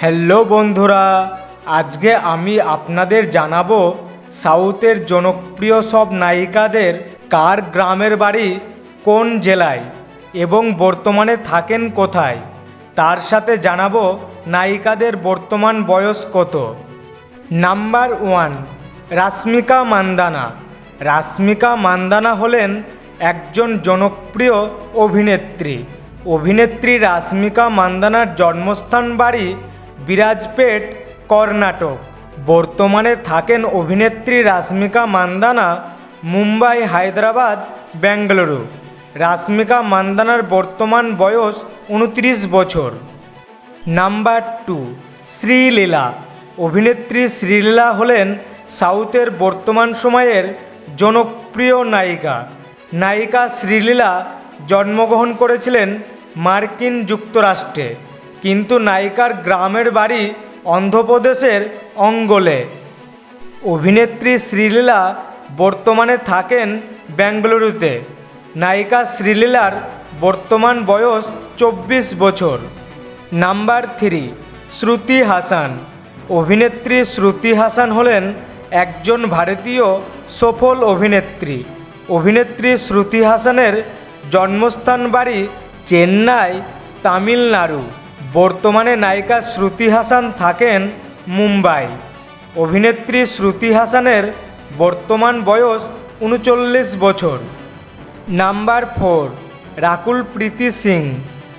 Hello বন্ধুরা, আজকে আমি আপনাদের জানাব সাউথের জনপ্রিয় সব নায়িকাদের কার গ্রামের বাড়ি কোন জেলায় এবং বর্তমানে থাকেন কোথায়। তার সাথে জানাব নায়িকাদের বর্তমান বয়স কত। Number one Rashmika Mandanna. Rashmika Mandanna হলেন একজন জনপ্রিয় অভিনেত্রী। অভিনেত্রী রাশ্মিকা মান্দানার জন্মস্থান বাড়ি বিরাজপেট, কর্ণাটক। বর্তমানে থাকেন অভিনেত্রী রাশ্মিকা মান্দানা, মুম্বাই, হায়দ্রাবাদ বেঙ্গালুরু রাশ্মিকা মান্দানার বর্তমান বয়স উনত্রিশ বছর। Number two, Sreeleela. অভিনেত্রী শ্রীলীলা হলেন সাউথের বর্তমান সময়ের জনপ্রিয় নায়িকা। নায়িকা শ্রীলীলা জন্মগ্রহণ করেছিলেন মার্কিন যুক্তরাষ্ট্রে। কিন্তু নায়িকার গ্রামের বাড়ি অন্ধ্রপ্রদেশের অঙ্গলে। অভিনেত্রী শ্রীলীলা বর্তমানে থাকেন বেঙ্গালুরুতে। নায়িকা শ্রীলীলার বর্তমান বয়স চব্বিশ বছর। Number three, Shruti Haasan. অভিনেত্রী শ্রুতি হাসান হলেন একজন ভারতীয় সফল অভিনেত্রী। অভিনেত্রী শ্রুতি হাসানের জন্মস্থান বাড়ি চেন্নাই, তামিলনাড়ু। বর্তমানে নায়িকা শ্রুতি হাসান থাকেন মুম্বাই। অভিনেত্রী শ্রুতি হাসানের বর্তমান বয়স উনচল্লিশ বছর। Number four, Rakul Preet Singh.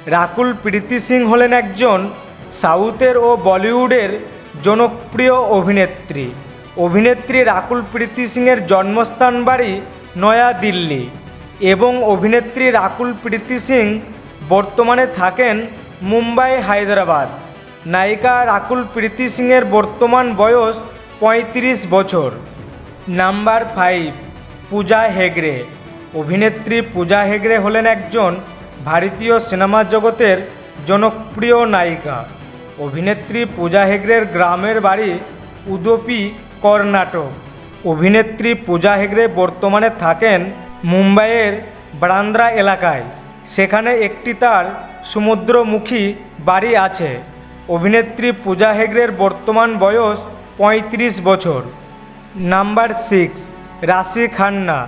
Rakul Preet Singh হলেন একজন সাউথের ও বলিউডের জনপ্রিয় অভিনেত্রী। অভিনেত্রী রাকুল প্রীতি সিংয়ের জন্মস্থান বাড়ি নয়াদিল্লি এবং অভিনেত্রী রাকুল প্রীতি সিং বর্তমানে থাকেন মুম্বাই, হায়দ্রাবাদ। নায়িকা রাকুল প্রীতি সিংয়ের বর্তমান বয়স পঁয়ত্রিশ বছর। Number five, Pooja Hegde. অভিনেত্রী পূজা হেগড়ে হলেন একজন ভারতীয় সিনেমা জগতের জনপ্রিয় নায়িকা। অভিনেত্রী পূজা হেগড়ের গ্রামের বাড়ি উদুপি, কর্ণাটক। অভিনেত্রী পূজা হেগড়ে বর্তমানে থাকেন মুম্বাইয়ের বারান্দ্রা এলাকায়। সেখানে একটি তার সমুদ্রমুখী বাড়ি আছে। অভিনেত্রী পূজা হেগড়ের বর্তমান বয়স পঁয়ত্রিশ বছর। নাম্বার সিক্স, রাশি খান্না।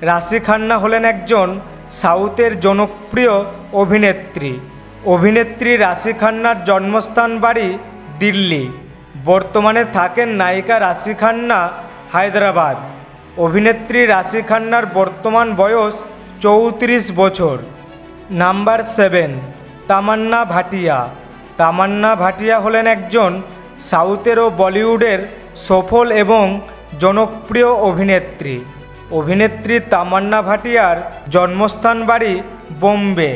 রাশি খান্না হলেন একজন সাউথের জনপ্রিয় অভিনেত্রী। অভিনেত্রী রাশি খান্নার জন্মস্থান বাড়ি দিল্লি। বর্তমানে থাকেন নায়িকা রাশি খান্না হায়দ্রাবাদ। অভিনেত্রী রাশি খান্নার বর্তমান বয়স চৌত্রিশ বছর। Number seven, Tamannaah Bhatia. তামান্না ভাটিয়া হলেন একজন সাউথের ও বলিউডের সফল এবং জনপ্রিয় অভিনেত্রী। অভিনেত্রী তামান্না ভাটিয়ার জন্মস্থান বাড়ি বোম্বে।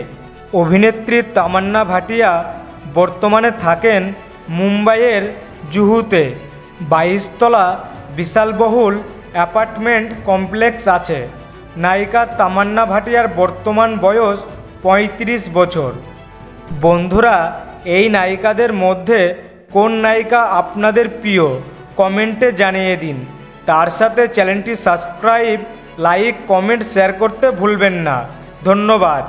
অভিনেত্রী তামান্না ভাটিয়া বর্তমানে থাকেন মুম্বাইয়ের জুহুতে। বাইশতলা বিশালবহুল অ্যাপার্টমেন্ট কমপ্লেক্স আছে। নায়িকা তামান্না ভাটিয়ার বর্তমান বয়স পঁয়ত্রিশ বছর। বন্ধুরা, এই নায়িকাদের মধ্যে কোন নায়িকা আপনাদের প্রিয়? কমেন্টে জানিয়ে দিন। তার সাথে চ্যানেলটি সাবস্ক্রাইব, লাইক, কমেন্ট, শেয়ার করতে ভুলবেন না। ধন্যবাদ।